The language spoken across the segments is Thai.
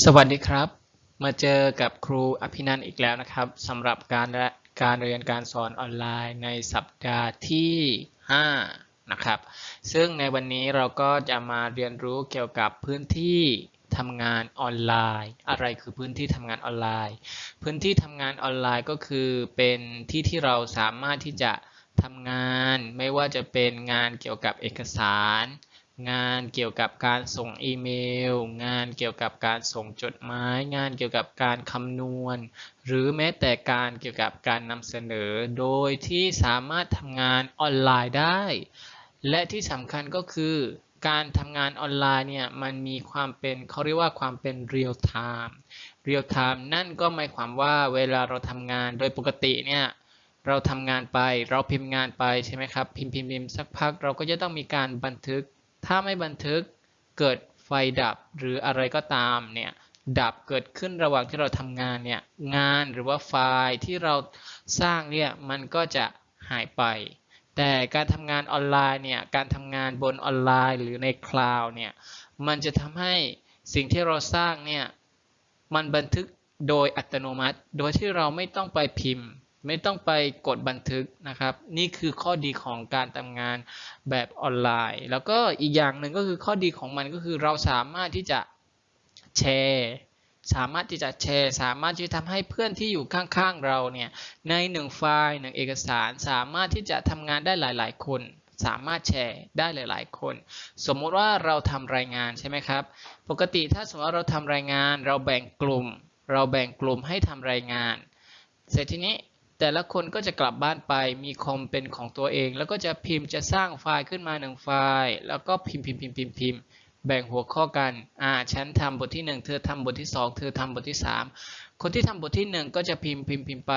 สวัสดีครับ มาเจอกับครูอภินันท์อีกแล้วนะครับสำหรับการการเรียนการสอนออนไลน์ในสัปดาห์ที่ 5 นะครับ ซึ่งในวันนี้เราก็จะมาเรียนรู้เกี่ยวกับพื้นที่ทำงานออนไลน์ อะไรคือพื้นที่ทำงานออนไลน์ พื้นที่ทำงานออนไลน์ก็คือเป็นที่ที่เราสามารถที่จะทำงาน ไม่ว่าจะเป็นงานเกี่ยวกับเอกสาร งานเกี่ยวกับการส่งอีเมล งานเกี่ยวกับการส่งจดหมาย งานเกี่ยวกับการคำนวณ หรือแม้แต่การเกี่ยวกับการนำเสนอ โดยที่สามารถทำงานออนไลน์ได้ และที่สำคัญก็คือการทำงานออนไลน์เนี่ยมันมีความเป็นเขาเรียกว่าความเป็นเรียลไทม์เรียลไทม์นั่นก็หมายความว่าเวลาเราทำงานโดยปกติเนี่ยเราทำงานไปเราพิมพ์งานไปใช่ไหมครับพิมพ์พิมพ์พิมพ์สักพักเราก็จะต้องมีการบันทึก ถ้าไม่บันทึกเกิดไฟดับหรืออะไรก็ตามเนี่ยดับเกิดขึ้นระหว่างที่เราทำงานเนี่ยงานหรือว่าไฟล์ที่เราสร้างเนี่ยมันก็จะหายไป แต่การทำงานออนไลน์เนี่ยการทำงานบนออนไลน์หรือในคลาวด์เนี่ยมันจะทำให้สิ่งที่เราสร้างเนี่ยมันบันทึกโดยอัตโนมัติ โดยที่เราไม่ต้องไปพิมพ์ ไม่ต้องไปกดบันทึกนะครับ นี่คือข้อดีของการทำงานแบบออนไลน์ แล้วก็อีกอย่างหนึ่งก็คือข้อดีของมันก็คือเราสามารถที่จะแชร์สามารถที่จะแชร์ สามารถที่จะทำให้เพื่อนที่อยู่ข้างๆเราเนี่ยในหนึ่งไฟล์หนึ่งเอกสาร สามารถที่จะทำงานได้หลายๆ คน สามารถแชร์ได้หลาย ๆ คน สมมติว่าเราทำรายงานใช่ไหมครับ ปกติถ้าสมมติว่าเราทำรายงาน เราแบ่งกลุ่ม เราแบ่งกลุ่มให้ทำรายงาน เสร็จทีนี้ แต่ละคนก็จะกลับบ้านไปมีคอมเป็นของตัวเอง แล้วก็จะพิมพ์จะสร้างไฟล์ขึ้นมาหนึ่งไฟล์ แล้วก็พิมพ์พิมพ์พิมพ์พิมพ์พิมพ์แบ่งหัวข้อกันอ่าฉันทำบทที่ 1 เธอทำบทที่ 2 เธอทำบทที่ 3 คนที่ทำบทที่ 1 ก็จะพิมพ์พิมพ์พิมพ์ไป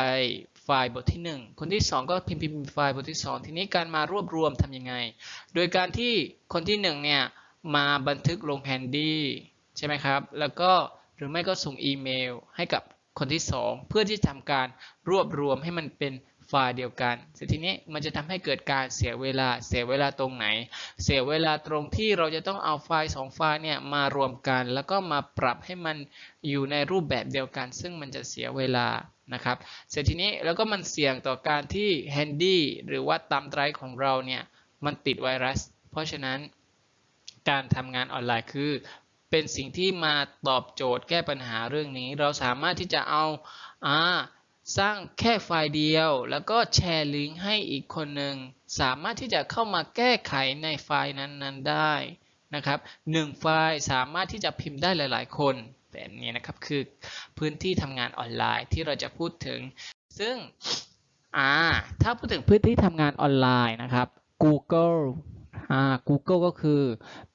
ไฟล์บทที่ 1 คนที่ 2 ก็พิมพ์พิมพ์ไฟล์บทที่ 2 ทีนี้การมารวบรวมทำยังไง โดยการที่คนที่1เนี่ยมาบันทึกลงแฮนดี้ใช่ไหมครับ แล้วก็หรือไม่ก็ส่งอีเมลให้กับ คนที่ 2 เพื่อที่จะทำการรวบรวมให้มันเป็นไฟล์เดียวกันเสร็จทีนี้มันจะทำให้เกิดการเสียเวลา เสียเวลาตรงไหน เสียเวลาตรงที่เราจะต้องเอาไฟล์2ไฟล์เนี่ยมารวมกัน แล้วก็มาปรับให้มันอยู่ในรูปแบบเดียวกัน ซึ่งมันจะเสียเวลานะครับ เสร็จทีนี้แล้วก็มันเสี่ยงต่อการที่แฮนดี้หรือว่าตามไดร์ของเราเนี่ยมันติดไวรัส เพราะฉะนั้นการทำงานออนไลน์คือ เป็นสิ่งที่มาตอบโจทย์แก้ปัญหาเรื่องนี้ เราสามารถที่จะเอาอ่าสร้างแค่ไฟล์เดียว แล้วก็แชร์ลิงก์ให้อีกคนหนึ่งสามารถที่จะเข้ามาแก้ไขในไฟล์นั้นๆได้นะครับหนึ่งไฟล์สามารถที่จะพิมพ์ได้หลายๆ คนแบบนี้นะครับคือพื้นที่ทำงานออนไลน์ที่เราจะพูดถึง ซึ่งอ่าถ้าพูดถึงพื้นที่ทำงานออนไลน์นะครับ Google อ่า Google ก็คือ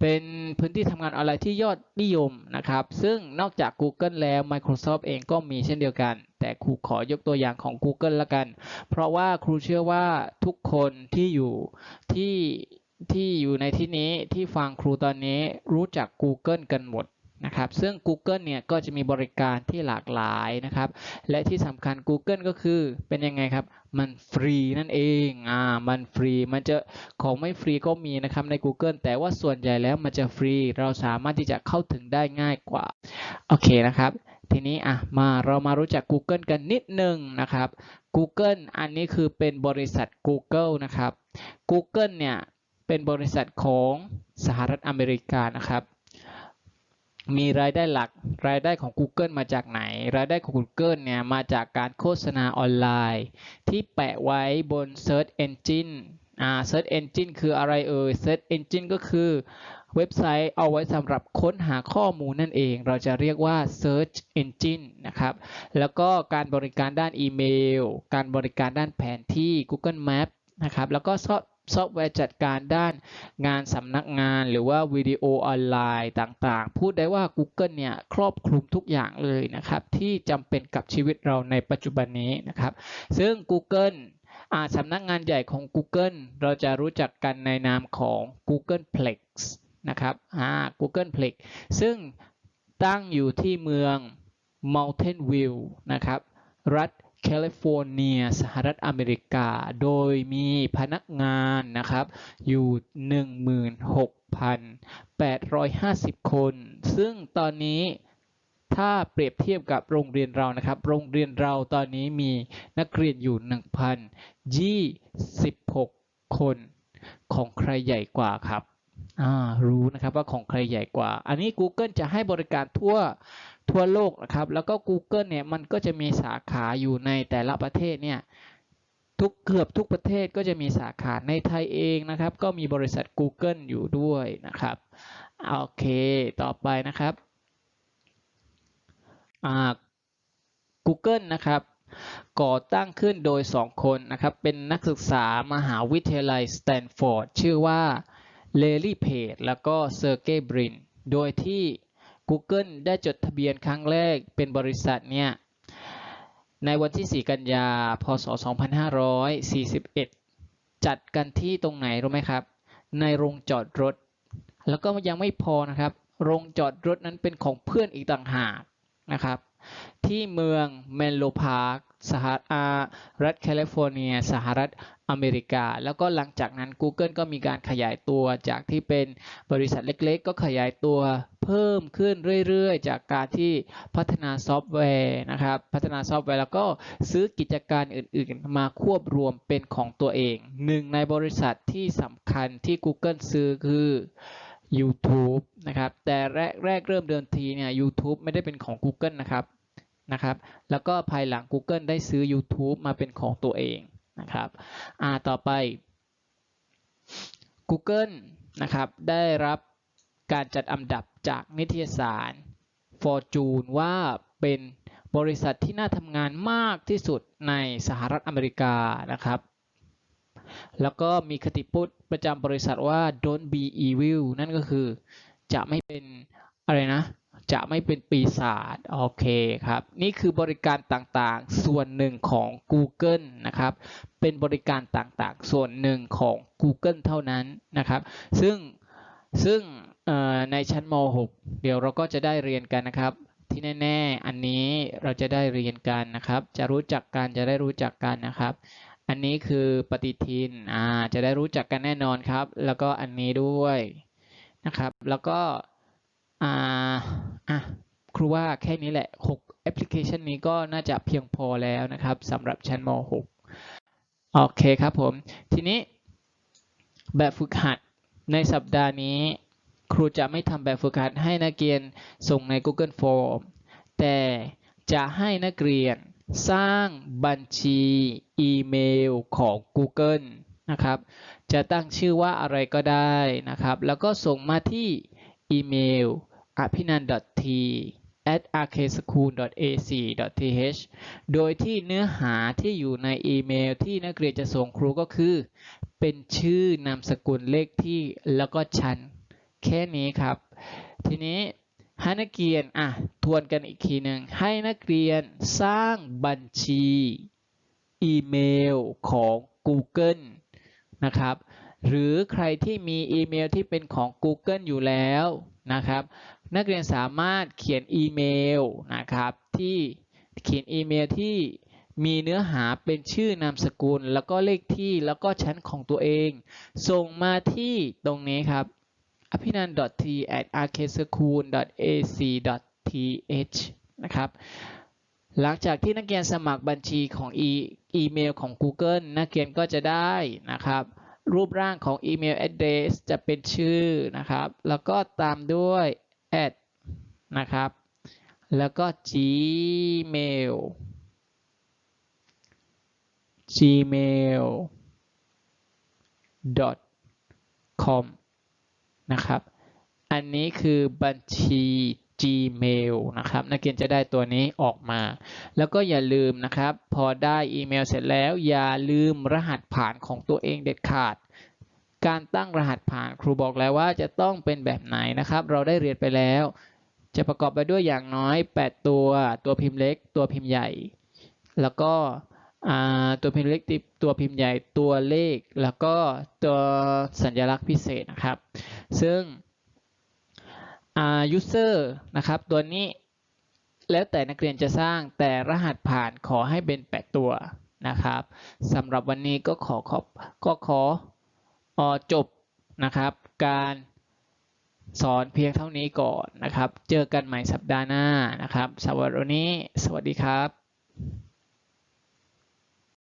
เป็นพื้นที่ทำงานอะไรที่ยอดนิยมนะครับ ซึ่งนอกจาก Google แล้ว Microsoft เองก็มีเช่นเดียวกัน แต่ครูขอยกตัวอย่างของ Google ละกัน เพราะว่าครูเชื่อว่าทุกคนที่อยู่ที่ที่อยู่ในที่นี้ที่ฟังครูตอนนี้รู้จัก Google กันหมด นะครับ ซึ่ง Google เนี่ยก็จะมีบริการที่หลากหลายนะครับ และที่สำคัญ Google ก็คือเป็นยังไงครับ มันฟรีนั่นเอง อ่า มันฟรี มันจะของไม่ฟรีก็มีนะครับใน Google แต่ว่าส่วนใหญ่แล้วมันจะฟรี เราสามารถที่จะเข้าถึงได้ง่ายกว่า โอเคนะครับทีนี้อะมาเรามารู้จัก Google กันนิดนึงนะครับ Google อันนี้คือเป็นบริษัท Google นะครับ Google เนี่ยเป็นบริษัทของสหรัฐอเมริกานะครับ มีรายได้หลักรายได้ของ Google มาจากไหน รายได้ของ Google เนี่ยมาจากการโฆษณาออนไลน์ ที่แปะไว้บน Search Engine อ่า Search Engine คืออะไรเอ่ย Search Engine ก็คือเว็บไซต์เอาไว้สำหรับค้นหาข้อมูลนั่นเอง เราจะเรียกว่า Search Engine นะครับ แล้วก็การบริการด้านอีเมล การบริการด้านแผนที่ Google Map นะครับ แล้วก็ ซอฟต์แวร์จัดการด้านงานสำนักงานหรือว่าวิดีโอออนไลน์ต่างๆ พูดได้ว่า Google เนี่ยครอบคลุมทุกอย่างเลยนะครับที่จำเป็นกับชีวิตเราในปัจจุบันนี้นะครับซึ่ง Google สำนักงานใหญ่ของ Google เราจะรู้จักกันในนามของ Googleplex นะครับ Googleplex ซึ่งตั้งอยู่ที่เมือง Mountain View นะครับ รัฐ แคลิฟอร์เนียสหรัฐอเมริกา โดยมีพนักงานนะครับอยู่ 16,850 คน ซึ่งตอนนี้ถ้าเปรียบเทียบกับโรงเรียนเรานะครับ โรงเรียนเราตอนนี้มีนักเรียนอยู่ 1,026 คน ของใครใหญ่กว่าครับ รู้นะครับว่าของใครใหญ่กว่า อันนี้ Google จะให้บริการทั่วทั่วโลกนะครับ แล้วก็ Google เนี่ยมันก็จะมีสาขาอยู่ในแต่ละประเทศเนี่ยทุกเกือบทุกประเทศก็จะมีสาขาในไทยเองนะครับ ก็มีบริษัท Google อยู่ด้วยนะครับโอเคต่อไปนะครับอ่า Google นะครับก่อตั้งขึ้นโดย 2 คนนะครับ เป็นนักศึกษามหาวิทยาลัยสแตนฟอร์ดชื่อว่า เลลี่เพจแล้วก็เซอร์เกย์บรินโดยที่ Google ได้จดทะเบียนครั้งแรกเป็นบริษัทเนี่ยในวันที่ 4 กันยา พศ 2541 จัดกันที่ตรงไหนรู้ไหมครับ ในโรงจอดรถ แล้วก็ยังไม่พอนะครับ โรงจอดรถนั้นเป็นของเพื่อนอีกต่างหากนะครับ ที่เมืองเมนโลพาร์คสหรัฐแคลิฟอร์เนีย สหรัฐอเมริกา แล้วก็หลังจากนั้น Google ก็มีการขยายตัวจากที่เป็นบริษัทเล็กๆ ก็ขยายตัวเพิ่มขึ้นเรื่อยๆ จากการที่พัฒนาซอฟต์แวร์นะครับ พัฒนาซอฟต์แวร์แล้วก็ซื้อกิจการอื่นๆ มาควบรวมเป็นของตัวเอง หนึ่งในบริษัทที่สำคัญที่ Google ซื้อคือ YouTube นะครับ แต่แรกแรกเริ่มเดิมทีเนี่ย YouTube ไม่ได้เป็นของ Google นะครับ นะครับ แล้วก็ภายหลัง Google ได้ซื้อ YouTube มาเป็นของตัวเองนะครับอ่าต่อไป Google นะครับ ได้รับการจัดอันดับจากนิตยสาร Fortune ว่าเป็นบริษัทที่น่าทำงานมากที่สุดในสหรัฐอเมริกานะครับ แล้วก็มีคติพูดประจำบริษัทว่า don't be evil นั่นก็คือจะไม่เป็นอะไรนะ จะไม่เป็นปีศาจโอเคครับ นี่คือบริการต่างๆ ส่วนหนึ่งของ Google นะครับ เป็นบริการต่างๆ ส่วนหนึ่งของ Google เท่านั้นนะครับ ซึ่งซึ่งในชั้นม .6 เดี๋ยวเราก็จะได้เรียนกันนะครับ ที่แน่ๆ อันนี้เราจะได้เรียนกันนะครับ จะรู้จักกันจะได้รู้จักกันนะครับ อันนี้คือปฏิทินอ่าจะได้รู้จักกันแน่นอนครับ แล้วก็อันนี้ด้วยนะครับ แล้วก็ อ่าอะครูว่าแค่นี้แหละ 6 แอปพลิเคชันนี้ก็น่าจะเพียงพอแล้วนะครับสำหรับชั้นม .6 โอเคครับผม ทีนี้แบบฝึกหัดในสัปดาห์นี้ ครูจะไม่ทำแบบฝึกหัดให้นักเรียนส่งใน Google Form แต่จะให้นักเรียนสร้างบัญชีอีเมลของ Google นะครับ จะตั้งชื่อว่าอะไรก็ได้นะครับ แล้วก็ส่งมาที่อีเมล a p i n a n t at arkschool.ac.th โดยที่เนื้อหาที่อยู่ในอีเมลที่นักเรียนจะส่งครูก็คือ เป็นชื่อนามสกุลเลขที่แล้วก็ชั้น แค่นี้ครับ ทีนี้ให้นักเรียนอะทวนกันอีกทีหนึ่งให้นักเรียนสร้างบัญชีอีเมลของ Google นะครับ หรือใครที่มีอีเมลที่เป็นของ Google อยู่แล้วนะครับ นักเรียนสามารถเขียนอีเมลนะครับที่เขียนอีเมลที่มีเนื้อหาเป็นชื่อนามสกุล แล้วก็เลขที่แล้วก็ชั้นของตัวเอง ส่งมาที่ตรงนี้ครับ a p i n a n t at arkschool.ac.th นะครับ หลังจากที่นักเรียนสมัครบัญชีของอีอีเมลของ Google นักเรียนก็จะได้นะครับ รูปร่างของอีเมล address จะเป็นชื่อนะครับ แล้วก็ตามด้วย at นะครับ แล้วก็ gmail gmail com นะครับ อันนี้คือบัญชี Gmail นะครับนักเรียนจะได้ตัวนี้ออกมา แล้วก็อย่าลืมนะครับ พอได้อีเมลเสร็จแล้ว อย่าลืมรหัสผ่านของตัวเองเด็ดขาด การตั้งรหัสผ่านครูบอกแล้วว่าจะต้องเป็นแบบไหนนะครับ เราได้เรียนไปแล้ว จะประกอบไปด้วยอย่างน้อย 8 ตัว ตัวพิมพ์เล็ก ตัวพิมพ์ใหญ่ แล้วก็ตัวพิมพ์เล็กตัวพิมพ์ใหญ่ตัวเลข แล้วก็ตัวสัญลักษณ์พิเศษนะครับ ซึ่ง user นะครับ ตัวนี้แล้วแต่นักเรียนจะสร้างแต่รหัสผ่านขอให้เป็น 8 ตัวนะครับสำหรับวันนี้ก็ขอขอบก็ขออจบนะครับ การสอนเพียงเท่านี้ก่อนนะครับ เจอกันใหม่สัปดาห์หน้านะครับสำหรับวันนี้สวัสดีครับ